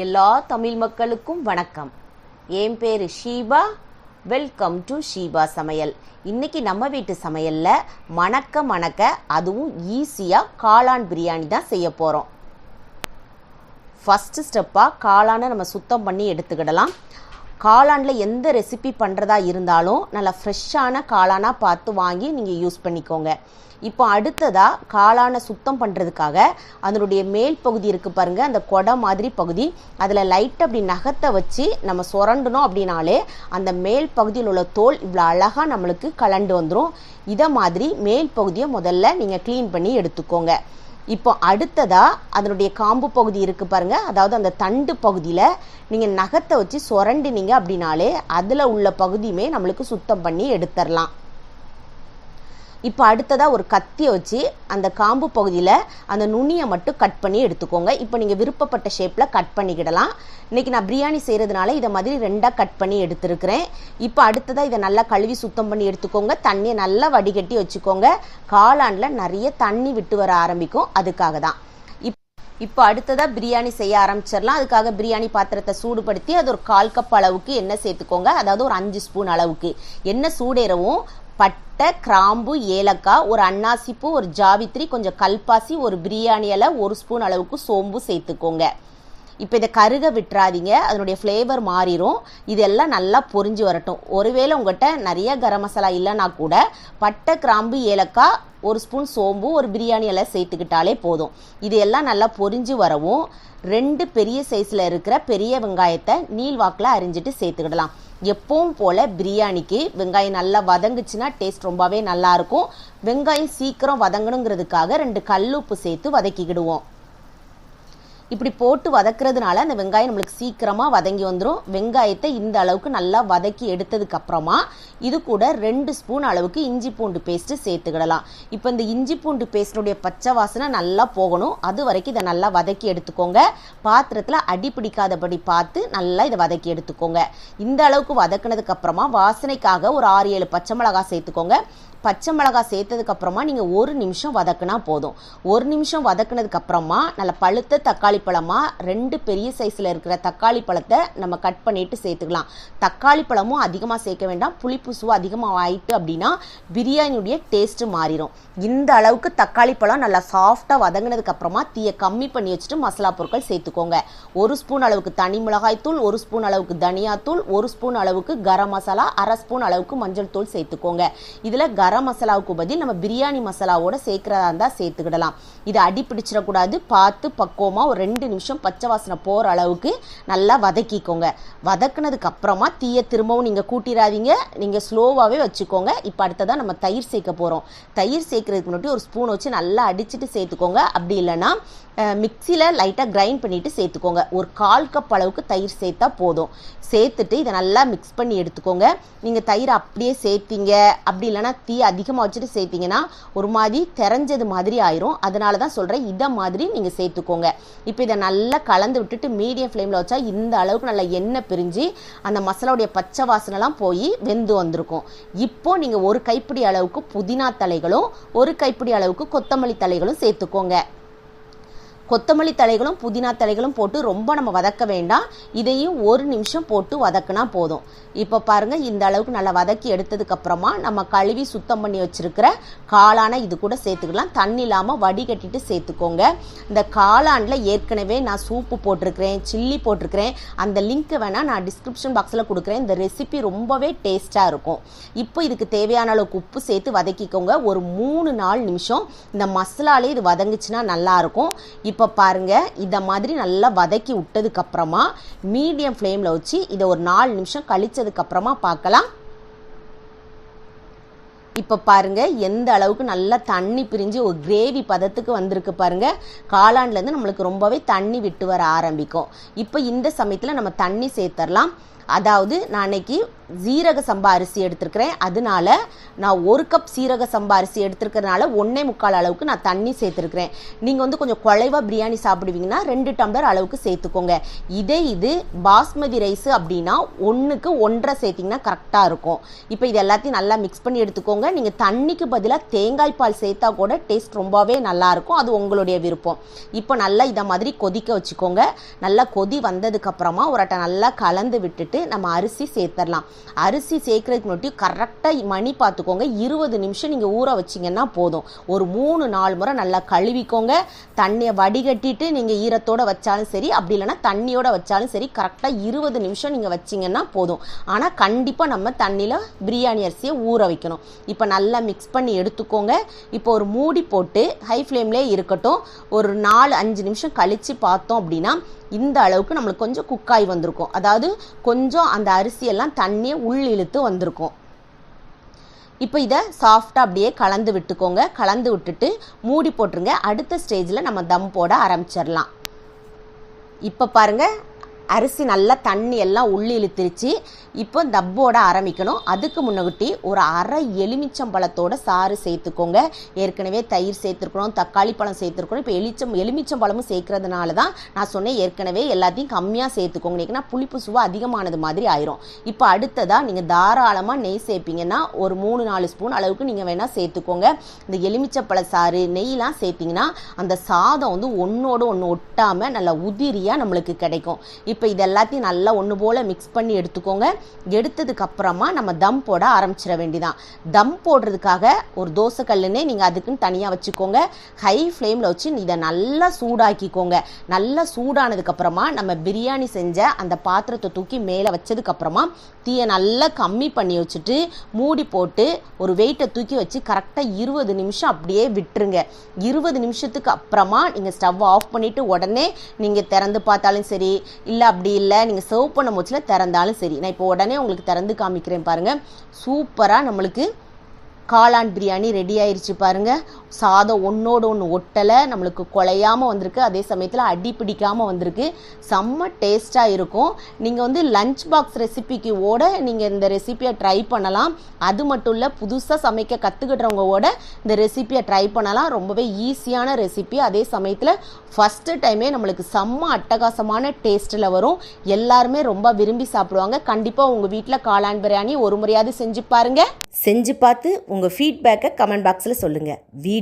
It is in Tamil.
எல்லா தமிழ் மக்களுக்கும் வணக்கம். என் பேர் ஷீபா. வெல்கம் டு ஷீபா சமையல். இன்னைக்கு நம்ம வீட்டு சமையலில் மணக்க மணக்க அதுவும் ஈஸியாக காளான் பிரியாணி தான் செய்ய போகிறோம் ஃபஸ்ட்டு ஸ்டெப்பாக காளானை நம்ம சுத்தம் பண்ணி எடுத்துக்கிடலாம். காளானில் எந்த ரெசிபி பண்ணுறதா இருந்தாலும் நல்லா ஃப்ரெஷ்ஷான காளானாக பார்த்து வாங்கி நீங்கள் யூஸ் பண்ணிக்கோங்க. இப்போ அடுத்ததாக காளானை சுத்தம் பண்ணுறதுக்காக அதனுடைய மேல் பகுதி இருக்குது பாருங்கள் அந்த கொடை மாதிரி பகுதி. அதில் லைட்டாக அப்படி நகத்தை வச்சு நம்ம சுரண்டணும் அப்படின்னாலே அந்த மேல் பகுதியில் உள்ள தோல் இவ்வளோ அழகாக நம்மளுக்கு கலண்டு வந்துடும் இதை மாதிரி மேல் பகுதியை முதல்ல நீங்கள் க்ளீன் பண்ணி எடுத்துக்கோங்க. இப்போ அடுத்ததா அதனுடைய காம்பு பகுதி இருக்கு பாருங்க. அதாவது அந்த தண்டு பகுதியில் நீங்கள் நகத்தை வச்சு சுரண்டினீங்க அப்படின்னாலே அதில் உள்ள பகுதியுமே நம்மளுக்கு சுத்தம் பண்ணி எடுத்துடலாம் இப்போ அடுத்ததாக ஒரு கத்தியை வச்சு அந்த காம்பு பகுதியில் அந்த நுனியை மட்டும் கட் பண்ணி எடுத்துக்கோங்க. இப்போ நீங்கள் விருப்பப்பட்ட ஷேப்பில் கட் பண்ணிக்கிடலாம். இன்றைக்கி நான் பிரியாணி செய்கிறதுனால இதை மாதிரி ரெண்டாக கட் பண்ணி எடுத்துருக்கிறேன். இப்போ அடுத்ததாக இதை நல்லா கழுவி சுத்தம் பண்ணி எடுத்துக்கோங்க. தண்ணியை நல்லா வடிகட்டி வச்சுக்கோங்க. காளானில் நிறைய தண்ணி விட்டு வர ஆரம்பிக்கும். அதுக்காக தான். இப்போ அடுத்ததாக பிரியாணி செய்ய ஆரம்பிச்சிடலாம். அதுக்காக பிரியாணி பாத்திரத்தை சூடுபடுத்தி அது ஒரு கால் கப் அளவுக்கு எண்ணெய் சேர்த்துக்கோங்க. அதாவது ஒரு அஞ்சு ஸ்பூன் அளவுக்கு. எண்ணெய் சூடேறவும் பட் பட்டை கிராம்பு ஏலக்காய் ஒரு அன்னாசிப்பூ ஒரு ஜாவித்ரி கொஞ்சம் கல்பாசி ஒரு பிரியாணி இலை ஒரு ஸ்பூன் அளவுக்கு சோம்பு சேர்த்துக்கோங்க. இப்போ இதை கருக விட்டுறாதீங்க. அதனுடைய ஃப்ளேவர் மாறிடும் இதெல்லாம் நல்லா பொரிஞ்சு வரட்டும். ஒருவேளை உங்கள்கிட்ட நிறைய கரம் மசாலா இல்லைன்னா கூட பட்டை கிராம்பு ஏலக்காய் ஒரு ஸ்பூன் சோம்பு ஒரு பிரியாணி எல்லாம் சேர்த்துக்கிட்டாலே போதும். இது எல்லாம் நல்லா பொரிஞ்சு வரவும் ரெண்டு பெரிய சைஸில் இருக்கிற பெரிய வெங்காயத்தை நீள் வாக்கில் அரிஞ்சிட்டு சேர்த்துக்கிடலாம். எப்பவும் போல் பிரியாணிக்கு வெங்காயம் நல்லா வதங்குச்சுன்னா டேஸ்ட் ரொம்பவே நல்லாயிருக்கும் வெங்காயம் சீக்கிரம் வதங்கணுங்கிறதுக்காக ரெண்டு கல் உப்பு சேர்த்து வதக்கிக்கிடுவோம். இப்படி போட்டு வதக்குறதுனால அந்த வெங்காயம் நம்மளுக்கு சீக்கிரமாக வதங்கி வந்துடும் வெங்காயத்தை இந்த அளவுக்கு நல்லா வதக்கி எடுத்ததுக்கு அப்புறமா இது கூட ரெண்டு ஸ்பூன் அளவுக்கு இஞ்சி பூண்டு பேஸ்ட்டு சேர்த்துக்கிடலாம். இப்போ இந்த இஞ்சி பூண்டு பேஸ்டினுடைய பச்சை வாசனை நல்லா போகணும். அது வரைக்கும் இதை நல்லா வதக்கி எடுத்துக்கோங்க. பாத்திரத்தில் அடி பிடிக்காதபடி பார்த்து நல்லா இதை வதக்கி எடுத்துக்கோங்க. இந்த அளவுக்கு வதக்குனதுக்கு அப்புறமா வாசனைக்காக ஒரு ஆறு ஏழு பச்சை மிளகாய் சேர்த்துக்கோங்க. பச்சை மிளகாய் சேர்த்ததுக்கு அப்புறமா நீங்கள் ஒரு நிமிஷம் வதக்குனா போதும். ஒரு நிமிஷம் வதக்குனதுக்கு அப்புறமா நல்ல பழுத்த தக்காளி பழமா ரெண்டு பெரிய சைஸில் இருக்கிற தக்காளி பழத்தை நம்ம கட் பண்ணிட்டு சேர்த்துக்கலாம். தக்காளி பழமும் அதிகமாக சேர்க்க வேண்டாம். புளிப்பு சுவை அதிகமாக ஆயிட்டு அப்படின்னா பிரியாணியுடைய டேஸ்ட்டு மாறிடும் இந்த அளவுக்கு தக்காளி பழம் நல்லா சாஃப்டாக வதங்கினதுக்கு அப்புறமா தீயை கம்மி பண்ணி வச்சுட்டு மசாலா பொருட்கள் சேர்த்துக்கோங்க. ஒரு ஸ்பூன் அளவுக்கு தனி மிளகாய் தூள் ஒரு ஸ்பூன் அளவுக்கு தனியாத்தூள் ஒரு ஸ்பூன் அளவுக்கு கரம் மசாலா அரை ஸ்பூன் அளவுக்கு மஞ்சள் தூள் சேர்த்துக்கோங்க. இதில் கரம் கரம் மசாலாவுக்கு பதில் நம்ம பிரியாணி மசாலாவோட சேர்க்கிறதா இருந்தால் சேர்த்துக்கிடலாம். இது அடி பிடிச்சிடக்கூடாது பார்த்து பக்குவமாக ஒரு ரெண்டு நிமிஷம் பச்சை வாசனை போகிற அளவுக்கு நல்லா வதக்கிக்கோங்க. வதக்குனதுக்கு அப்புறமா தீயை திரும்பவும் நீங்கள் கூட்டிடாதீங்க. நீங்கள் ஸ்லோவாகவே வச்சுக்கோங்க. இப்போ அடுத்ததாக நம்ம தயிர் சேர்க்க போகிறோம் தயிர் சேர்க்கறதுக்கு முன்னாடி ஒரு ஸ்பூன் வச்சு நல்லா அடிச்சுட்டு சேர்த்துக்கோங்க. அப்படி இல்லைன்னா மிக்சியில் லைட்டாக கிரைண்ட் பண்ணிவிட்டு சேர்த்துக்கோங்க. ஒரு கால் கப் அளவுக்கு தயிர் சேர்த்தா போதும். சேர்த்துட்டு இதை நல்லா மிக்ஸ் பண்ணி எடுத்துக்கோங்க. நீங்கள் தயிர் அப்படியே சேர்த்தீங்க. அப்படி இல்லைன்னா தீ அதிகமாக வச்சுட்டு சேர்த்தீங்கன்னா ஒரு மாதிரி தெரிஞ்சது மாதிரி ஆயிரும். அதனால தான் சொல்கிறேன் இதை மாதிரி நீங்கள் சேர்த்துக்கோங்க. இப்போ இதை நல்லா கலந்து விட்டுட்டு மீடியம் ஃப்ளேமில் வச்சா இந்த அளவுக்கு நல்லா எண்ணெய் பிரிஞ்சு அந்த மசாலாவுடைய பச்சை வாசனைலாம் போய் வெந்து வந்திருக்கும். இப்போ நீங்கள் ஒரு கைப்பிடி அளவுக்கு புதினா தலைகளும் ஒரு கைப்பிடி அளவுக்கு கொத்தமல்லி தலைகளும் சேர்த்துக்கோங்க. கொத்தமல்லி தலைகளும் புதினா தலைகளும் போட்டு ரொம்ப நம்ம வதக்க வேண்டாம். இதையும் ஒரு நிமிஷம் போட்டு வதக்குனா போதும். இப்போ பாருங்க இந்த அளவுக்கு நல்லா வதக்கி எடுத்ததுக்கப்புறமா நம்ம கழுவி சுத்தம் பண்ணி வச்சிருக்கிற காளானை இது கூட சேர்த்துக்கலாம். தண்ணி இல்லாமல் வடிகட்டிட்டு சேர்த்துக்கோங்க. இந்த காளானில் ஏற்கனவே நான் சூப்பு போட்டிருக்கிறேன் சில்லி போட்டிருக்கிறேன். அந்த லிங்க்கை வேணால் நான் டிஸ்கிரிப்ஷன் பாக்ஸில் கொடுக்குறேன். இந்த ரெசிபி ரொம்பவே டேஸ்ட்டாக இருக்கும். இப்போ இதுக்கு தேவையான அளவுக்கு உப்பு சேர்த்து வதக்கிக்கோங்க. ஒரு மூணு நாலு நிமிஷம். இந்த மசாலாலே இது வதங்குச்சுன்னா நல்லாயிருக்கும் இப்போ பாருங்க இதை மாதிரி நல்லா வதக்கி விட்டதுக்கப்புறமா மீடியம் ஃப்ளேமில் வச்சு இதை ஒரு நாலு நிமிஷம் கழித்ததுக்கப்புறமா பார்க்கலாம் இப்போ பாருங்க எந்த அளவுக்கு நல்லா தண்ணி பிரிஞ்சு ஒரு கிரேவி பதத்துக்கு வந்திருக்கு பாருங்க. காளான்லேருந்து நம்மளுக்கு ரொம்பவே தண்ணி விட்டு வர ஆரம்பிக்கும். இப்போ இந்த சமயத்தில் நம்ம தண்ணி சேர்த்துடலாம் அதாவது நான் அன்னைக்கு ஜீரக சம்பா அரிசி எடுத்திருக்கிறேன். அதனால நான் ஒரு கப் சீரக சம்பா அரிசி எடுத்திருக்கிறதுனால ஒன்றே முக்கால் அளவுக்கு நான் தண்ணி சேர்த்துருக்கிறேன். நீங்கள் வந்து கொஞ்சம் குழைவாக பிரியாணி சாப்பிடுவீங்கன்னா ரெண்டு டம்ளர் அளவுக்கு சேர்த்துக்கோங்க. இதே இது பாஸ்மதி ரைஸ் அப்படின்னா ஒன்றுக்கு ஒன்றரை சேர்த்திங்கன்னா கரெக்டாக இருக்கும். இப்போ இது எல்லாத்தையும் நல்லா மிக்ஸ் பண்ணி எடுத்துக்கோங்க. நீங்கள் தண்ணிக்கு பதிலாக தேங்காய் பால் சேர்த்தா கூட டேஸ்ட் ரொம்பவே நல்லாயிருக்கும் அது உங்களுடைய விருப்பம். இப்போ நல்லா இதை மாதிரி கொதிக்க வச்சுக்கோங்க. நல்லா கொதி வந்ததுக்கப்புறமா ஒரு அட்டை நல்லா கலந்து விட்டுட்டு நம்ம அரிசி சேர்த்துடலாம் அரிசி சேர்க்கறதுக்கு முன்னாடி கரெக்டாக மணி பார்த்துக்கோங்க. இருபது நிமிஷம் நீங்கள் ஊற வச்சிங்கன்னா போதும். ஒரு மூணு நாலு முறை நல்லா கழுவிக்கோங்க. தண்ணியை வடிகட்டிட்டு நீங்கள் ஈரத்தோடு வச்சாலும் சரி அப்படி இல்லைன்னா தண்ணியோட வச்சாலும் சரி கரெக்டாக இருபது நிமிஷம் நீங்கள் வச்சிங்கன்னா போதும். ஆனால் கண்டிப்பாக நம்ம தண்ணியில் பிரியாணி அரிசியை ஊற வைக்கணும். இப்போ நல்லா மிக்ஸ் பண்ணி எடுத்துக்கோங்க. இப்போ ஒரு மூடி போட்டு ஹை ஃப்ளேம்லேயே இருக்கட்டும் ஒரு நாலு அஞ்சு நிமிஷம் கழித்து பார்த்தோம் அப்படின்னா இந்த அளவுக்கு நம்மளுக்கு கொஞ்சம் குக்காய் வந்திருக்கும். அதாவது கொஞ்சம் அந்த அரிசியெல்லாம் தண்ணியை உள் இழுத்து வந்திருக்கும். இப்போ இதை சாஃப்டாக அப்படியே கலந்து விட்டுக்கோங்க. கலந்து விட்டுட்டு மூடி போட்டுருங்க. அடுத்த ஸ்டேஜில் நம்ம தம் போட ஆரம்பிச்சிடலாம். இப்போ பாருங்கள் அரிசி நல்லா தண்ணி எல்லாம் உள்ளி இழுத்துருச்சு. இப்போ தப்போட ஆரம்பிக்கணும். அதுக்கு முன்னகுட்டி ஒரு அரை எலுமிச்சம்பழத்தோட சாறு சேர்த்துக்கோங்க. ஏற்கனவே தயிர் சேர்த்துருக்கணும் தக்காளி பழம் சேர்த்துருக்கணும் இப்போ எலிச்சம் எலுமிச்சம்பழமும் சேர்க்கறதுனால தான் நான் சொன்னேன் ஏற்கனவே எல்லாத்தையும் கம்மியாக சேர்த்துக்கோங்க. ஏன்னா புளிப்பு சுவை அதிகமானது மாதிரி ஆயிரும். இப்போ அடுத்ததாக நீங்கள் தாராளமாக நெய் சேர்ப்பீங்கன்னா ஒரு மூணு நாலு ஸ்பூன் அளவுக்கு நீங்கள் வேணால் சேர்த்துக்கோங்க. இந்த எலுமிச்சப்பழ சாறு நெய்லாம் சேர்த்திங்கன்னா அந்த சாதம் வந்து ஒன்றோடு ஒன்று ஒட்டாமல் நல்லா உதிரியாக நம்மளுக்கு கிடைக்கும். இப்போ இப்போ இது எல்லாத்தையும் நல்லா ஒன்று போல் மிக்ஸ் பண்ணி எடுத்துக்கோங்க. எடுத்ததுக்கு அப்புறமா நம்ம தம் போட ஆரம்பிச்சிட வேண்டிதான். தம் போடுறதுக்காக ஒரு தோசை கல்லுன்னே நீங்கள் அதுக்குன்னு தனியாக வச்சுக்கோங்க. ஹை ஃப்ளேமில் வச்சு இதை நல்லா சூடாக்கிக்கோங்க. நல்லா சூடானதுக்கப்புறமா நம்ம பிரியாணி செஞ்ச அந்த பாத்திரத்தை தூக்கி மேலே வச்சதுக்கப்புறமா தீயை நல்லா கம்மி பண்ணி வச்சுட்டு மூடி போட்டு ஒரு வெயிட்டை தூக்கி வச்சு கரெக்டாக இருபது நிமிஷம் அப்படியே விட்டுருங்க. இருபது நிமிஷத்துக்கு அப்புறமா நீங்கள் ஸ்டவ் ஆஃப் பண்ணிவிட்டு உடனே நீங்கள் திறந்து பார்த்தாலும் சரி இல்லை அப்படி இல்லை. நீங்கள் சர்வ் பண்ண முச்சில் திறந்தாலும் சரி. நான் இப்போ உடனே உங்களுக்கு திறந்து காமிக்கிறேன் பாருங்கள் சூப்பராக நம்மளுக்கு காளான் பிரியாணி ரெடி ஆயிருச்சு பாருங்க. சாதம் ஒன்றோடு ஒன்று ஒட்டலை நம்மளுக்கு குலையாமல் வந்திருக்கு. அதே சமயத்தில் அடி பிடிக்காமல் வந்திருக்கு. செம்ம டேஸ்ட்டாக இருக்கும். நீங்கள் வந்து லஞ்ச் பாக்ஸ் ரெசிபிக்கு ஓட நீங்கள் இந்த ரெசிபியை ட்ரை பண்ணலாம். அது மட்டும் இல்லை புதுசாக சமைக்க கற்றுக்கிட்டவங்க ஓட இந்த ரெசிபியை ட்ரை பண்ணலாம். ரொம்பவே ஈஸியான ரெசிபி அதே சமயத்தில் ஃபஸ்ட்டு டைமே நம்மளுக்கு செம்ம அட்டகாசமான டேஸ்ட்டில் வரும். எல்லாருமே ரொம்ப விரும்பி சாப்பிடுவாங்க. கண்டிப்பாக உங்கள் வீட்டில் காளான் பிரியாணி ஒரு முறையாவது செஞ்சு பாருங்கள் செஞ்சு பார்த்து உங்கள் ஃபீட்பேக்கை கமெண்ட் பாக்ஸில் சொல்லுங்கள் வீடியோ